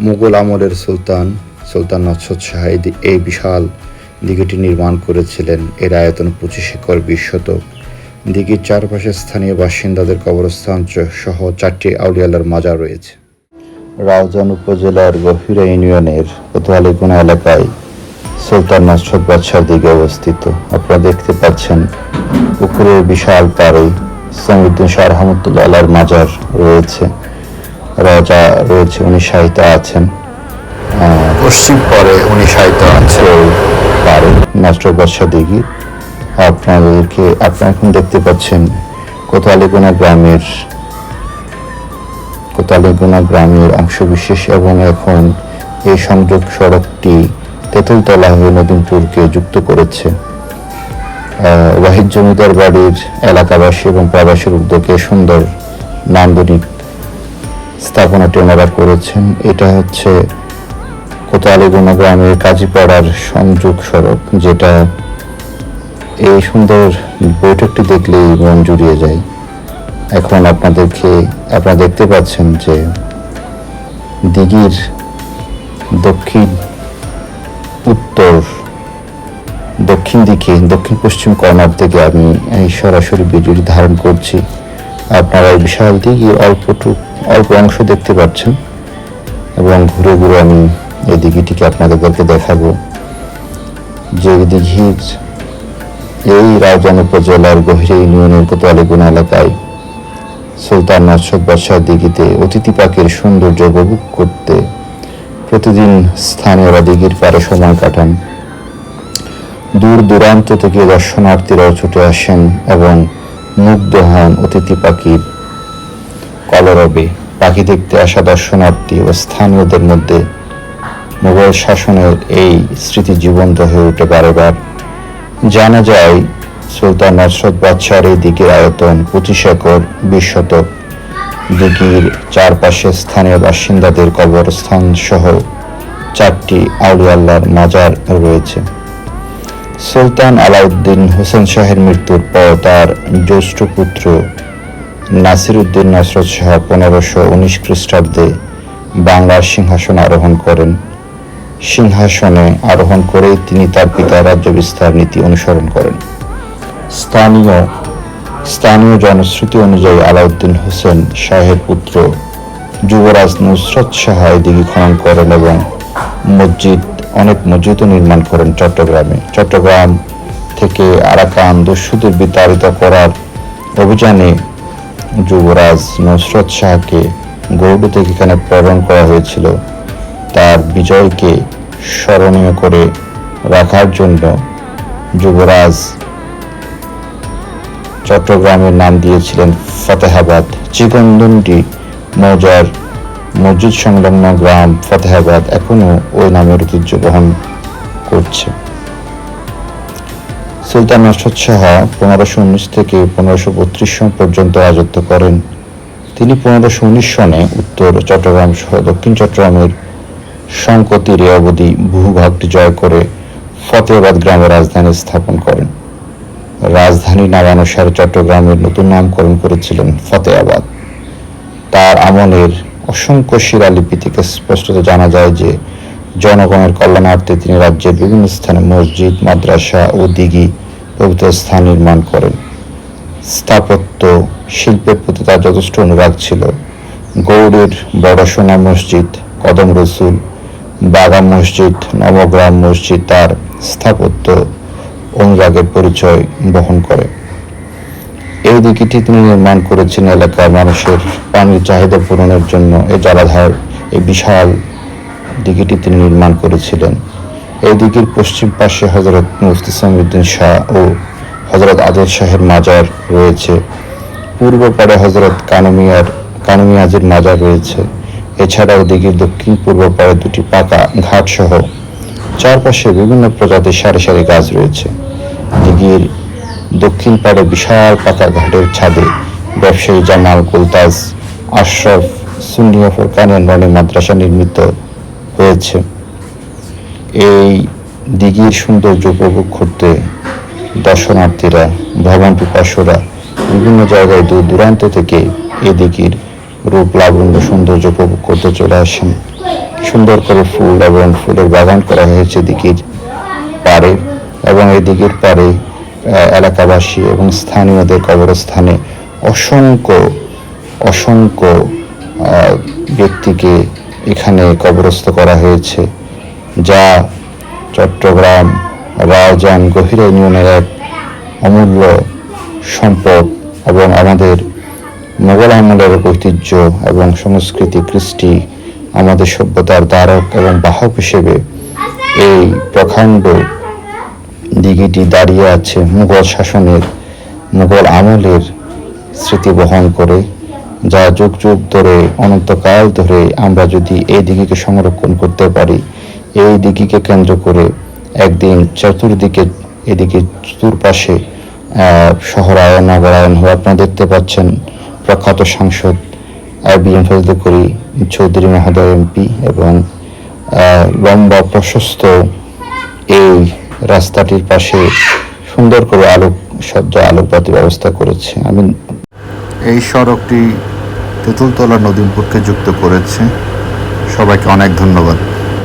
মুঘল আমলের সুলতান সুলতান নছর শাহ এই বিশাল দিঘিটি নির্মাণ করেছিলেন। এর আয়তন পঁচিশ একর বিশ শতক। দিঘির চারপাশে স্থানীয় বাসিন্দাদের কবরস্থান সহ চারটি আউলিয়ালার মাজার রয়েছে। রাউজান উপজেলার গভীরা ইউনিয়নের কোতোয়ালিগুনা এলাকায় সুলতান নসরত বাদশার দিকে অবস্থিত। আপনারা দেখতে পাচ্ছেন, পুকুরের বিশাল পাড়ে সমুদ্দিন শাহ রহমতুল্লাহ মাজার রয়েছে। রাজা রয়েছে উনি সাহিত্য আছেন। পশ্চিম পরে উনি সাহিত্য আছে পারে। নসরত বাদশাহ দিঘি। আপনাদেরকে আপনারা এখন দেখতে পাচ্ছেন কোতোয়ালিগুনা গ্রামের কোতালিগুনা গ্রামের অংশবিশেষ এবং এখন এই সংযোগ সড়কটি তেঁতুলতলা হয়ে নদীমপুরকে যুক্ত করেছে। আহ, ওয়াহিদ জমিদার বাড়ির এলাকাবাসী এবং প্রবাসীর উদ্যোগে সুন্দর নান্দনিক স্থাপনাটি ওনারা করেছেন। এটা হচ্ছে কোতালিগুনা গ্রামের কাজীপাড়ার সংযোগ সড়ক, যেটা এই সুন্দর বৈঠকটি দেখলেই মন জুড়িয়ে যায়। এখন আপনাদেরকে, আপনারা দেখতে পাচ্ছেন যে দিঘির দক্ষিণ, উত্তর, দক্ষিণ দিকে, দক্ষিণ পশ্চিম কর্নার থেকে আমি সরাসরি বিজুলি ধারণ করছি। আপনারা এই বিশাল দিঘির অল্পটুক অল্প অংশ দেখতে পাচ্ছেন। এবং ঘুরে ঘুরে আমি এই দিঘিটিকে আপনাদেরকে দেখাবো। যে দিঘির এই রাউজান উপজেলার গভীর ইউনিয়নের কোতোয়ালিগুনা এলাকায় সুলতান নসরত বাদশাহ দিঘিতে অতিথি পাখির সৌন্দর্য উপভোগ করতে প্রতিদিন স্থানীয়রা দিঘির পারে সময় কাটান। দূর দূরান্ত থেকে দর্শনার্থীরাও ছুটে আসেন এবং মুগ্ধ হন অতিথি পাখির কলরবে। পাখি দেখতে আসা দর্শনার্থী ও স্থানীয়দের মধ্যে মুঘল শাসনের এই স্মৃতি জীবন্ত হয়ে ওঠে বারবার। জানা যায়, সুলতান নসরত বাদশার এই দিকের আয়তন পঁচিশ একর বিশ শতক চারপাশে স্থানীয় বাসিন্দাদের কবরস্থান সহ চারটি আউলিয়াল্লাহর মাজার রয়েছে। সুলতান আলাউদ্দিন হোসেন শাহের মৃত্যুর পর তার জ্যৈষ্ঠ পুত্র নাসির উদ্দিন নসরত শাহ পনেরোশো উনিশ খ্রিস্টাব্দে বাংলার সিংহাসন আরোহণ করেন। সিংহাসনে আরোহণ করেই তিনি তার পিতার রাজ্য বিস্তার নীতি অনুসরণ করেন। স্থানীয় স্থানীয় জনশ্রুতি অনুযায়ী আলাউদ্দিন হোসেন শাহের পুত্র যুবরাজ নুসরত শাহ এদিকে খনন করেন এবং মসজিদ অনেক মসজিদও নির্মাণ করেন চট্টগ্রামে। চট্টগ্রাম থেকে আরাকান দস্যুদের বিতাড়িত করার অভিযানে যুবরাজ নসরত শাহকে গৌড় থেকে এখানে প্রেরণ করা হয়েছিল। তার বিজয়কে স্মরণীয় করে রাখার জন্য যুবরাজ চট্টগ্রামের নাম দিয়েছিলেন ফতেহাবাদ। চিকন্দন্ডি মৌজার মসজিদ সংলগ্ন গ্রাম ফতেহাবাদ এখনও ওই নামের ঐতিহ্য বহন করছে। সুলতান নসরত শাহ পনেরোশো উনিশ থেকে পনেরোশো বত্রিশ সন পর্যন্ত রাজত্ব করেন। তিনি পনেরোশো উনিশ সনে উত্তর চট্টগ্রাম সহ দক্ষিণ চট্টগ্রামের সংকতিরে অবধি ভূভাগটি জয় করে ফতেহাবাদ গ্রামে রাজধানী স্থাপন করেন। রাজধানী নামানুসারে চট্টগ্রামের নতুন নামকরণ করেছিলেন ফতেহাবাদ। তার আমলের অসংখ্য শিলালিপি থেকে স্পষ্টত জানা যায় যে জনগণের কল্যাণার্থে তিনি রাজ্যের বিভিন্ন স্থানে মসজিদ, মাদ্রাসা ও দিঘি প্রভৃত স্থান নির্মাণ করেন। স্থাপত্য, শিল্পের প্রতি তার যথেষ্ট অনুরাগ ছিল। গৌড়ের বড়সোনা মসজিদ, কদম রসুল বাগা মসজিদ, নবগ্রাম মসজিদ তার স্থাপত্য অনুরাগের পরিচয় বহন করে। এই দিঘিটি তিনি নির্মাণ করেছেন এলাকার মানুষের পানির চাহিদা পূরণের জন্য এই জলাধার, এই বিশাল দিঘিটি তিনি নির্মাণ করেছিলেন। এই দিঘির পশ্চিম পাশে হজরত মুফতি সামিউদ্দিন শাহ ও হজরত আদল শাহের মাজার রয়েছে। পূর্ব পাড়ে হজরত কানুমিয়ার, কানুমিয়াজের মাজার রয়েছে। এছাড়াও দিঘির দক্ষিণ পূর্ব পাড়ে দুটি পাকা ঘাট সহ চারপাশে বিভিন্ন প্রজাতির সারি সারি গাছ রয়েছে। দিঘির দক্ষিণ পাড়ে বিশাল পাকা ঘাটের ছাদে ব্যবসায়ী জামাল কুলতাজ, আশরফ সুন্নিয়া ফোরকানের ননি মাদ্রাসা নির্মিত হয়েছে। এই দিঘির সৌন্দর্য উপভোগ করতে দর্শনার্থীরা, ভ্রমণ পিপাসুরা বিভিন্ন জায়গায় দূর দূরান্ত থেকে এই দিঘির রূপ লাবণ্য সৌন্দর্য উপভোগ করতে চলে আসেন। সুন্দর করে ফুল এবং ফুলের বাগান করা হয়েছে দিঘির পাড়ে এবং এই দিঘির পাড়ে এলাকাবাসী এবং স্থানীয়দের কবরস্থানে অসংখ্য অসংখ্য ব্যক্তিকে এখানে কবরস্থ করা হয়েছে, যা চট্টগ্রাম রায়জান গহিরা ইউনিয়নের এক অমূল্য সম্পদ এবং আমাদের মোগল আমলের ঐতিহ্য এবং সংস্কৃতি, কৃষ্টি, আমাদের সভ্যতার দ্বারক এবং বাহক হিসেবে এই প্রখণ্ড দিঘিটি দাঁড়িয়ে আছে মুঘল শাসনের, মুঘল আমলের স্মৃতি বহন করে, যা যুগ যুগ ধরে, অনন্তকাল ধরে আমরা যদি এই দিঘিকে সংরক্ষণ করতে পারি, এই দিঘিকে কেন্দ্র করে একদিন চতুর্দিকে, এদিকে চতুর্পাশে শহরায়ন নগরায়ন হয়ে আপনারা দেখতে পাচ্ছেন প্রখ্যাত সাংসদ বি এম ফজলে করি চৌধুরী মহোদয় এমপি এবং লম্বা প্রশস্ত এই রাস্তাটির পাশে সুন্দর করে আলোক, সজ্জা আলোকবাতি ব্যবস্থা করেছে। আমি এই সড়কটি তেঁতুলতলা নদীমপুরকে যুক্ত করেছে। সবাইকে অনেক ধন্যবাদ।